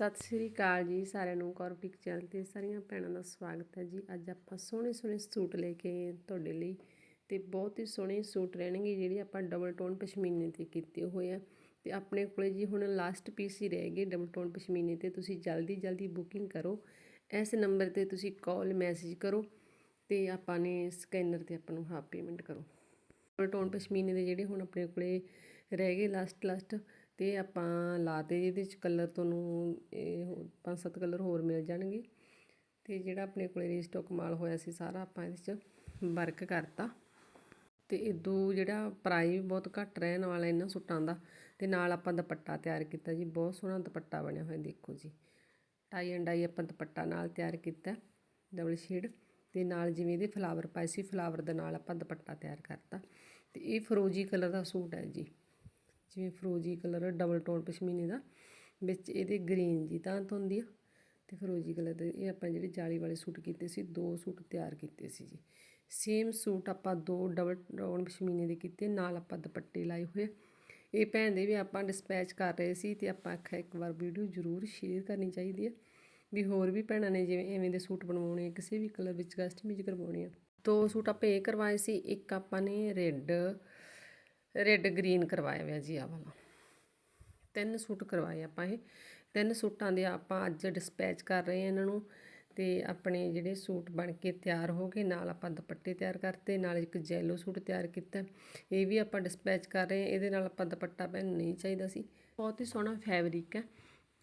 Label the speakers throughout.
Speaker 1: ਸਤਿ ਸ੍ਰੀ ਅਕਾਲ ਜੀ ਸਾਰਿਆਂ ਨੂੰ ਕੌਰਪਿਕ ਚੈਨਲ ਤੇ ਸਾਰੀਆਂ ਭੈਣਾਂ ਦਾ ਸਵਾਗਤ ਹੈ ਜੀ। ਅੱਜ ਆਪਾਂ ਸੋਹਣੇ ਸੋਹਣੇ ਸੂਟ ਲੈ ਕੇ ਆਏ ਤੁਹਾਡੇ ਲਈ ਤੇ ਬਹੁਤ ਹੀ ਸੋਹਣੇ ਸੂਟ ਰਹਿਣਗੇ ਜਿਹੜੇ ਆਪਾਂ ਡਬਲ ਟੋਨ ਪਸ਼ਮੀਨੇ ਤੇ ਕੀਤੇ ਹੋਏ ਆ। ਤੇ ਆਪਣੇ ਕੋਲੇ ਜੀ ਹੁਣ ਲਾਸਟ ਪੀਸ ਹੀ ਰਹਿ ਗਏ ਡਬਲ ਟੋਨ ਪਸ਼ਮੀਨੇ ਤੇ, ਤੁਸੀਂ ਜਲਦੀ ਜਲਦੀ ਬੁਕਿੰਗ ਕਰੋ। ਇਸ ਨੰਬਰ ਤੇ ਤੁਸੀਂ ਕਾਲ ਮੈਸੇਜ ਕਰੋ ਤੇ ਆਪਾਂ ਨੇ ਸਕੈਨਰ ਤੇ ਆਪਾਂ ਨੂੰ ਹਾਫ ਪੇਮੈਂਟ ਕਰੋ। ਡਬਲ ਟੋਨ ਪਸ਼ਮੀਨੇ ਦੇ ਜਿਹੜੇ ਹੁਣ ਆਪਣੇ ਕੋਲੇ ਰਹਿ ਗਏ ਲਾਸਟ ਲਾਸਟ ਅਤੇ ਆਪਾਂ ਲਾਤੇ ਇਹਦੇ 'ਚ ਕਲਰ ਤੁਹਾਨੂੰ ਇਹ ਪੰਜ ਸੱਤ ਕਲਰ ਹੋਰ ਮਿਲ ਜਾਣਗੇ। ਅਤੇ ਜਿਹੜਾ ਆਪਣੇ ਕੋਲੇ ਰੀਸਟਾਕ ਮਾਲ ਹੋਇਆ ਸੀ ਸਾਰਾ ਆਪਾਂ ਇਹਦੇ 'ਚ ਵਰਕ ਕਰਤਾ। ਤੇ ਇਦੋਂ ਜਿਹੜਾ ਪ੍ਰਾਈਸ ਵੀ ਬਹੁਤ ਘੱਟ ਰਹਿਣ ਵਾਲਾ ਇਹਨਾਂ ਸੂਟਾਂ ਦਾ। ਤੇ ਨਾਲ ਆਪਾਂ ਦੁਪੱਟਾ ਤਿਆਰ ਕੀਤਾ ਜੀ, ਬਹੁਤ ਸੋਹਣਾ ਦੁਪੱਟਾ ਬਣਿਆ ਹੋਇਆ ਦੇਖੋ ਜੀ। ਟਾਈ ਐਂਡ ਡਾਈ ਆਪਾਂ ਦੁਪੱਟਾ ਨਾਲ ਤਿਆਰ ਕੀਤਾ ਡਬਲ ਸ਼ੇਡ ਤੇ ਨਾਲ ਜਿਵੇਂ ਇਹਦੇ ਫਲਾਵਰ ਪਾਏ ਸੀ ਫਲਾਵਰ ਦੇ ਨਾਲ ਆਪਾਂ ਦੁਪੱਟਾ ਤਿਆਰ ਕਰਤਾ। ਤੇ ਇਹ ਫਰੋਜੀ ਕਲਰ ਦਾ ਸੂਟ ਹੈ ਜੀ। ਜਿਵੇਂ ਫਰੋਜੀ ਕਲਰ ਡਬਲ ਟੋਨ ਪਸ਼ਮੀਨੇ ਦਾ, ਵਿੱਚ ਇਹਦੇ ਗ੍ਰੀਨ ਜੀ ਤਾਂ ਹੁੰਦੀ ਆ ਤੇ ਫਰੋਜੀ ਕਲਰ ਦੇ, ਇਹ ਆਪਾਂ ਜਿਹੜੇ ਜਾਲੀ ਵਾਲੇ ਸੂਟ ਕੀਤੇ ਸੀ, ਦੋ ਸੂਟ ਤਿਆਰ ਕੀਤੇ ਸੀ ਜੀ। ਸੇਮ ਸੂਟ ਆਪਾਂ ਦੋ ਡਬਲ ਟੋਨ ਪਸ਼ਮੀਨੇ ਦੇ ਕੀਤੇ, ਨਾਲ ਆਪਾਂ ਦੁਪੱਟੇ ਲਾਏ ਹੋਏ ਇਹ ਭੈਣ ਦੇ ਵੀ ਆਪਾਂ ਡਿਸਪੈਚ ਕਰ ਰਹੇ ਸੀ ਤੇ ਆਪਾਂ ਆਖਿਆ ਇੱਕ ਵਾਰ ਵੀਡੀਓ ਜ਼ਰੂਰ ਸ਼ੇਅਰ ਕਰਨੀ ਚਾਹੀਦੀ ਹੈ ਵੀ ਹੋਰ ਵੀ ਭੈਣਾਂ ਨੇ ਜਿਵੇਂ ਐਵੇਂ ਦੇ ਸੂਟ ਬਣਵਾਉਣੇ ਆ, ਕਿਸੇ ਵੀ ਕਲਰ ਵਿੱਚ ਕਸਟਮਾਈਜ਼ ਕਰਵਾਉਣੇ ਆ। ਦੋ ਸੂਟ ਆਪਾਂ ਇਹ ਕਰਵਾਏ ਸੀ, ਇੱਕ ਆਪਾਂ ਨੇ ਰੈੱਡ ਰੈੱਡ ਗ੍ਰੀਨ ਕਰਵਾਇਆ ਹੋਇਆ ਜੀ ਆ ਵਾਲਾ। ਤਿੰਨ ਸੂਟ ਕਰਵਾਏ ਆਪਾਂ ਇਹ। ਤਿੰਨ ਸੂਟਾਂ ਦੇ ਆਪਾਂ ਅੱਜ ਡਿਸਪੈਚ ਕਰ ਰਹੇ ਹਾਂ ਇਹਨਾਂ ਨੂੰ ਤੇ ਆਪਣੇ ਜਿਹੜੇ ਸੂਟ ਬਣ ਕੇ ਤਿਆਰ ਹੋ ਗਏ, ਨਾਲ ਆਪਾਂ ਦੁਪੱਟੇ ਤਿਆਰ ਕਰਤੇ, ਨਾਲ ਇੱਕ ਜੈਲੋ ਸੂਟ ਤਿਆਰ ਕੀਤਾ। ਇਹ ਵੀ ਆਪਾਂ ਡਿਸਪੈਚ ਕਰ ਰਹੇ ਹਾਂ ਇਹਦੇ ਨਾਲ ਆਪਾਂ ਦੁਪੱਟਾ ਭੈਣ ਨੂੰ ਨਹੀਂ ਚਾਹੀਦਾ ਸੀ। ਬਹੁਤ ਹੀ ਸੋਹਣਾ ਫੈਬਰਿਕ ਹੈ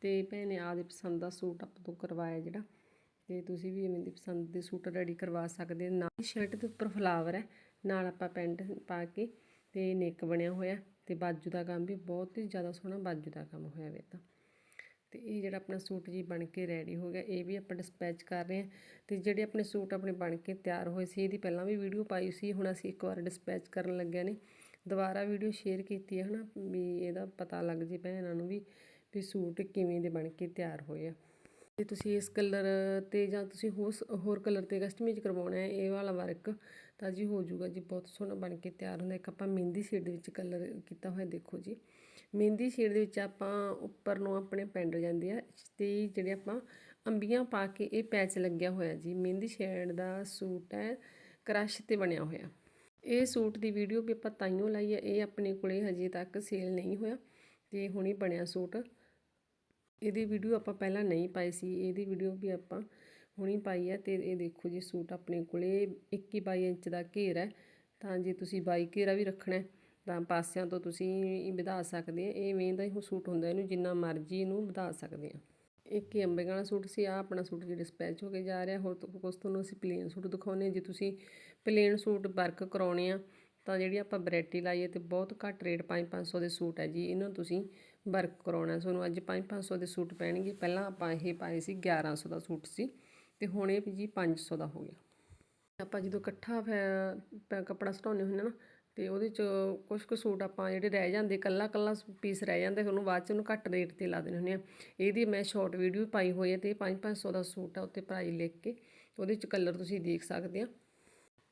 Speaker 1: ਤੇ ਭੈਣ ਨੇ ਆਪਦੀ ਪਸੰਦ ਦਾ ਸੂਟ ਆਪਾਂ ਤੋਂ ਕਰਵਾਇਆ ਜਿਹੜਾ। ਤੇ ਤੁਸੀਂ ਵੀ ਇਵੇਂ ਦੀ ਪਸੰਦ ਦੇ ਸੂਟ ਰੈਡੀ ਕਰਵਾ ਸਕਦੇ ਨਾਲ ਸ਼ਰਟ ਦੇ ਉੱਪਰ ਫਲਾਵਰ ਹੈ ਨਾਲ ਆਪਾਂ ਪੈਂਟ ਪਾ ਕੇ ਤੇ ਨੇਕ ਬਣਿਆ ਹੋਇਆ ਤੇ ਬਾਜੂ ਦਾ ਕੰਮ ਵੀ ਬਹੁਤ ਹੀ ਜ਼ਿਆਦਾ ਸੋਹਣਾ ਬਾਜੂ ਦਾ ਕੰਮ ਹੋਇਆ ਵੇ ਤਾਂ। ਤੇ ਇਹ ਜਿਹੜਾ ਆਪਣਾ ਸੂਟ ਜੀ ਬਣ ਕੇ ਰੈਡੀ ਹੋ ਗਿਆ, ਇਹ ਵੀ ਆਪਾਂ ਡਿਸਪੈਚ ਕਰ ਰਹੇ ਹਾਂ। ਤੇ ਜਿਹੜੇ ਆਪਣੇ ਸੂਟ ਆਪਣੇ ਬਣ ਕੇ ਤਿਆਰ ਹੋਏ ਸੀ, ਇਹਦੀ ਪਹਿਲਾਂ ਵੀ ਵੀਡੀਓ ਪਾਈ ਸੀ, ਹੁਣ ਅਸੀਂ ਇੱਕ ਵਾਰ ਡਿਸਪੈਚ ਕਰਨ ਲੱਗਿਆ ਨੇ। ਦੁਬਾਰਾ ਵੀਡੀਓ ਸ਼ੇਅਰ ਕੀਤੀ ਹੈ ਹਨਾ, ਵੀ ਇਹਦਾ ਪਤਾ ਲੱਗ ਜੇ ਭੈਣਾਂ ਨੂੰ ਵੀ ਵੀ ਸੂਟ ਕਿਵੇਂ ਦੇ ਬਣ ਕੇ ਤਿਆਰ ਹੋਏ ਆ। ਜੇ ਤੁਸੀਂ ਇਸ ਕਲਰ ਤੇ ਜਾਂ ਤੁਸੀਂ ਹੋਰ ਹੋਰ ਕਲਰ ਤੇ ਕਸਟਮਾਈਜ਼ ਕਰਵਾਉਣਾ ਹੈ, ਇਹ ਵਾਲਾ ਵਰਕ ਤਾਂ ਜੀ ਹੋ ਜਾਊਗਾ ਜੀ, ਬਹੁਤ ਸੋਹਣਾ ਬਣ ਕੇ ਤਿਆਰ ਹੁੰਦਾ। ਇੱਕ ਆਪਾਂ ਮਹਿੰਦੀ ਸ਼ੇਡ ਦੇ ਵਿੱਚ ਕਲਰ ਕੀਤਾ ਹੋਇਆ ਦੇਖੋ ਜੀ। ਮਹਿੰਦੀ ਸ਼ੇਡ ਦੇ ਵਿੱਚ ਆਪਾਂ ਉੱਪਰ ਨੂੰ ਆਪਣੇ ਪੈਂਡ ਜਾਂਦੇ ਆ ਤੇ ਜਿਹੜੇ ਆਪਾਂ ਅੰਬੀਆਂ ਪਾ ਕੇ ਇਹ ਪੈਚ ਲੱਗਿਆ ਹੋਇਆ ਜੀ, ਮਹਿੰਦੀ ਸ਼ੇਡ ਦਾ ਸੂਟ ਹੈ ਕ੍ਰਸ਼ ਤੇ ਬਣਿਆ ਹੋਇਆ। ਇਹ ਸੂਟ ਦੀ ਵੀਡੀਓ ਵੀ ਆਪਾਂ ਤਾਈਓ ਲਾਈ ਹੈ, ਇਹ ਆਪਣੇ ਕੋਲੇ ਹਜੇ ਤੱਕ ਸੇਲ ਨਹੀਂ ਹੋਇਆ ਤੇ ਹੁਣੀ ਬਣਿਆ ਸੂਟ। ਇਹਦੀ ਵੀਡੀਓ ਆਪਾਂ ਪਹਿਲਾਂ ਨਹੀਂ ਪਾਈ ਸੀ, ਇਹਦੀ ਵੀਡੀਓ ਵੀ ਆਪਾਂ ਹੁਣੀ ਪਾਈ ਹੈ ਤੇ ਇਹ ਦੇਖੋ ਜੀ ਸੂਟ ਆਪਣੇ ਕੋਲੇ 21 22 ਇੰਚ ਦਾ ਘੇਰ ਹੈ। ਤਾਂ ਜੇ ਤੁਸੀਂ 22 ਘੇਰਾ ਵੀ ਰੱਖਣਾ ਤਾਂ ਪਾਸਿਆਂ ਤੋਂ ਤੁਸੀਂ ਵਧਾ ਸਕਦੇ ਆ। ਇਵੇਂ ਦਾ ਹੀ ਸੂਟ ਹੁੰਦਾ, ਇਹਨੂੰ ਜਿੰਨਾ ਮਰਜ਼ੀ ਇਹਨੂੰ ਵਧਾ ਸਕਦੇ ਆ। ਇੱਕ ਹੀ ਅੰਬੇ ਵਾਲਾ ਸੂਟ ਸੀ ਆ ਆਪਣਾ ਸੂਟ ਜਿਹੜਾ ਸਪੈਚ ਹੋ ਕੇ ਜਾ ਰਿਹਾ, ਹੋਰ ਤੋਂ ਕੁਛ ਤੁਹਾਨੂੰ ਅਸੀਂ ਪਲੇਨ ਸੂਟ ਦਿਖਾਉਨੇ ਜੇ ਤੁਸੀਂ ਪਲੇਨ ਸੂਟ ਵਰਕ ਕਰਾਉਣੇ ਆ, ਤਾਂ ਜਿਹੜੀ ਆਪਾਂ ਵੈਰਾਈਟੀ ਲਾਈਏ ਹੈ ਤੇ ਬਹੁਤ ਘੱਟ ਰੇਟ 5-500 ਦੇ ਸੂਟ ਹੈ ਜੀ। ਇਹਨਾਂ ਨੂੰ ਤੁਸੀਂ ਵਰਕ ਕਰਾਉਣਾ, ਤੁਹਾਨੂੰ ਅੱਜ 5-500 ਦੇ ਸੂਟ ਪੈਣਗੇ। ਪਹਿਲਾਂ ਆਪਾਂ ਇਹ ਪਾਏ ਸੀ 1100 ਦਾ ਸੂਟ ਸੀ। ਤੇ ਹੁਣ ਇਹ ਜੀ 500 ਦਾ ਹੋ ਗਿਆ। ਆਪਾਂ ਜਦੋਂ ਇਕੱਠਾ ਫਿਰ ਕੱਪੜਾ ਸਟਾਉਨੇ ਹੁੰਦੇ ਨਾ, ਤੇ ਉਹਦੇ ਚ ਕੁਝ ਕੁ ਸੂਟ ਆਪਾਂ ਜਿਹੜੇ ਰਹਿ ਜਾਂਦੇ ਕੱਲਾ ਕੱਲਾ ਪੀਸ ਰਹਿ ਜਾਂਦੇ ਉਹਨੂੰ ਬਾਅਦ ਚ ਉਹਨੂੰ ਘੱਟ ਰੇਟ ਤੇ ਲਾ ਦਿੰਦੇ ਹੁੰਦੇ ਆ। ਇਹਦੀ ਮੈਂ ਸ਼ਾਰਟ ਵੀਡੀਓ ਪਾਈ ਹੋਈ ਹੈ ਤੇ 5-500 ਦਾ ਸੂਟ ਆ ਉੱਤੇ ਪ੍ਰਾਈਸ ਲਿਖ ਕੇ, ਉਹਦੇ ਚ ਕਲਰ ਤੁਸੀਂ ਦੇਖ ਸਕਦੇ ਆ।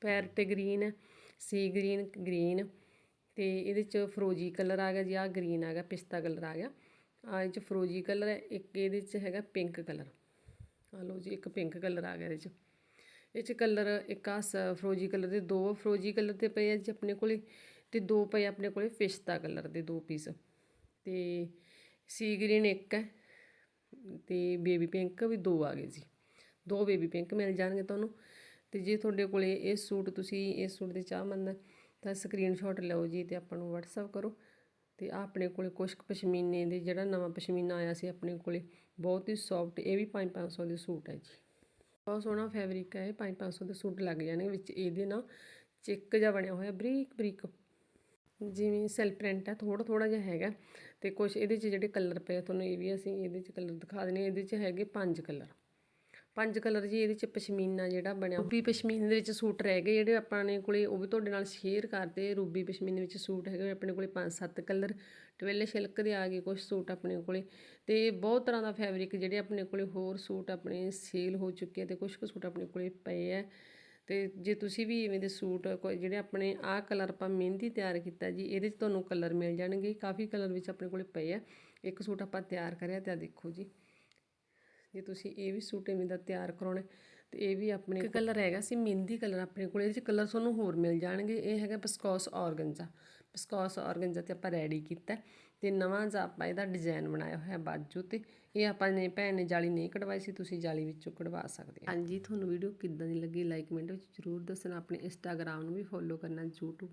Speaker 1: ਪੈਰਟ ਗ੍ਰੀਨ ਹੈ ਸੀ ਗ੍ਰੀਨ ਗ੍ਰੀਨ ਤੇ ਇਹਦੇ ਚ ਫਰੋਜੀ ਕਲਰ ਆ ਗਿਆ ਜੀ ਆ ਗ੍ਰੀਨ ਆ ਗਿਆ, ਪਿਸਤਾ ਕਲਰ ਆ ਗਿਆ। ਆ ਇਹ ਚ ਫਰੋਜੀ ਕਲਰ ਹੈ, ਇੱਕ ਇਹਦੇ ਚ ਹੈਗਾ ਪਿੰਕ ਕਲਰ। ਆ ਲਓ ਜੀ, ਇੱਕ ਪਿੰਕ ਕਲਰ ਆ ਗਿਆ ਇਹਦੇ ਚ। ਇਹ ਚ ਕਲਰ ਇੱਕ ਆ ਫਰੋਜੀ ਕਲਰ ਦੇ ਦੋ ਫਰੋਜੀ ਕਲਰ ਦੇ ਪਏ ਆ ਜੀ ਆਪਣੇ ਕੋਲੇ ਤੇ ਦੋ ਪਏ ਆਪਣੇ ਕੋਲੇ ਫਿਸ਼ਤਾ ਕਲਰ ਦੇ ਦੋ ਪੀਸ ਤੇ ਸੀ ਗ੍ਰੀਨ ਇੱਕ ਹੈ ਤੇ ਬੇਬੀ ਪਿੰਕ ਵੀ ਦੋ ਆ ਗਏ ਜੀ। ਦੋ ਬੇਬੀ ਪਿੰਕ ਮਿਲ ਜਾਣਗੇ ਤੁਹਾਨੂੰ। ਤੇ ਜੇ ਤੁਹਾਡੇ ਕੋਲੇ ਇਹ ਸੂਟ ਤੁਸੀਂ ਇਸ ਸੂਟ ਦੇ ਚਾਹ ਹੈ ਤਾਂ ਸਕਰੀਨਸ਼ਾਟ ਲਓ ਜੀ ਤੇ ਆਪਾਂ ਨੂੰ WhatsApp ਕਰੋ। ਤੇ ਆ ਆਪਣੇ ਕੋਲੇ ਕੁਛ ਕੁ ਪਸ਼ਮੀਨੇ ਦੇ ਜਿਹੜਾ ਨਵਾਂ ਪਸ਼ਮੀਨਾ ਆਇਆ ਸੀ ਆਪਣੇ ਕੋਲੇ, ਬਹੁਤ ਹੀ ਸੌਫਟ ਇਹ ਵੀ 5-500 ਦੇ ਸੂਟ ਹੈ ਜੀ। ਬਹੁਤ ਸੋਹਣਾ ਫੈਬਰਿਕ ਹੈ ਇਹ 5-500 ਦੇ ਸੂਟ ਲੱਗ ਜਾਣਗੇ ਵਿੱਚ, ਇਹਦੇ ਨਾਲ ਚਿੱਕ ਜਿਹਾ ਬਣਿਆ ਹੋਇਆ, ਬਰੀਕ ਬਰੀਕ। ਜਿਵੇਂ ਸੈਲ ਪ੍ਰਿੰਟ ਹੈ ਥੋੜਾ ਥੋੜਾ ਜਿਹਾ ਹੈਗਾ, ਤੇ ਕੁਝ ਇਹਦੇ 'ਚ ਜਿਹੜੇ ਕਲਰ ਪਏ ਤੁਹਾਨੂੰ ਇਹ ਵੀ ਅਸੀਂ ਇਹਦੇ 'ਚ ਕਲਰ ਦਿਖਾ ਦਿੰਦੇ ਇਹਦੇ 'ਚ ਹੈਗੇ ਪੰਜ ਕਲਰ ਪੰਜ ਕਲਰ ਜੀ, ਇਹਦੇ 'ਚ ਪਸ਼ਮੀਨਾ ਜਿਹੜਾ ਬਣਿਆ। ਰੂਬੀ ਪਸ਼ਮੀਨੇ ਦੇ ਵਿੱਚ ਸੂਟ ਰਹਿ ਗਏ ਜਿਹੜੇ ਆਪਾਂ ਨੇ ਕੋਲੇ, ਉਹ ਵੀ ਤੁਹਾਡੇ ਨਾਲ ਸ਼ੇਅਰ ਕਰਦੇ। ਰੂਬੀ ਪਸ਼ਮੀਨੇ ਵਿੱਚ ਸੂਟ ਹੈਗੇ ਆਪਣੇ ਕੋਲੇ ਪੰਜ ਸੱਤ ਕਲਰ। ਟਵੇਲੇ ਸਿਲਕ ਦੇ ਆ ਗਏ ਕੁਝ ਸੂਟ ਆਪਣੇ ਕੋਲੇ। ਤੇ ਬਹੁਤ ਤਰ੍ਹਾਂ ਦਾ ਫੈਬਰਿਕ ਜਿਹੜੇ ਆਪਣੇ ਕੋਲੇ, ਹੋਰ ਸੂਟ ਆਪਣੇ ਸੇਲ ਹੋ ਚੁੱਕੇ ਆ ਤੇ ਕੁਝ ਕੁ ਸੂਟ ਆਪਣੇ ਕੋਲੇ ਪਏ ਆ। ਤੇ ਜੇ ਤੁਸੀਂ ਵੀ ਇਵੇਂ ਦੇ ਸੂਟ ਜਿਹੜੇ ਆਪਣੇ ਆਹ ਕਲਰ ਆਪਾਂ ਮਹਿੰਦੀ ਤਿਆਰ ਕੀਤਾ ਜੀ, ਇਹਦੇ 'ਚ ਤੁਹਾਨੂੰ ਕਲਰ ਮਿਲ ਜਾਣਗੇ। ਕਾਫੀ ਕਲਰ ਵਿੱਚ ਆਪਣੇ ਕੋਲੇ ਪਏ ਆ। ਇੱਕ ਸੂਟ ਆਪਾਂ ਤਿਆਰ ਕਰਿਆ ਤੇ ਆ ਦੇਖੋ ਜੀ। ਜੇ ਤੁਸੀਂ ਇਹ ਵੀ ਸੂਟ ਇਵੇਂ ਦਾ ਤਿਆਰ ਕਰਾਉਣਾ ਤੇ ਇਹ ਵੀ ਆਪਣੇ ਇੱਕ ਕਲਰ ਹੈਗਾ ਸੀ ਮਹਿੰਦੀ ਕਲਰ ਆਪਣੇ ਕੋਲ ਇਹਦੇ ਚ ਕਲਰ ਤੁਹਾਨੂੰ ਹੋਰ ਮਿਲ ਜਾਣਗੇ। ਇਹ ਹੈਗਾ ਪਸਕੌਸ ਔਰਗੰਜਾ। ਪਸਕੌਸ ਔਰਗੰਜਾ ਤੇ ਆਪਾਂ ਰੈਡੀ ਕੀਤਾ ਤੇ ਨਵਾਂ ਜਿਹਾ ਆਪਾਂ ਇਹਦਾ ਡਿਜ਼ਾਈਨ ਬਣਾਇਆ ਹੋਇਆ ਬਾਜੂ ਤੇ। ਇਹ ਆਪਾਂ ਨੇ ਭੈਣ ਨੇ ਜਾਲੀ ਨਹੀਂ ਕਢਵਾਈ ਸੀ ਤੁਸੀਂ ਜਾਲੀ ਵਿੱਚੋਂ ਕਢਵਾ ਸਕਦੇ ਹੋ। ਹਾਂਜੀ ਤੁਹਾਨੂੰ ਵੀਡੀਓ ਕਿੱਦਾਂ ਦੀ ਲੱਗੀ ਲਾਈਕ ਕਮੈਂਟ ਵਿੱਚ ਜ਼ਰੂਰ ਦੱਸਣਾ। ਆਪਣੇ ਇੰਸਟਾਗ੍ਰਾਮ ਨੂੰ ਵੀ ਫੋਲੋ ਕਰਨਾ YouTube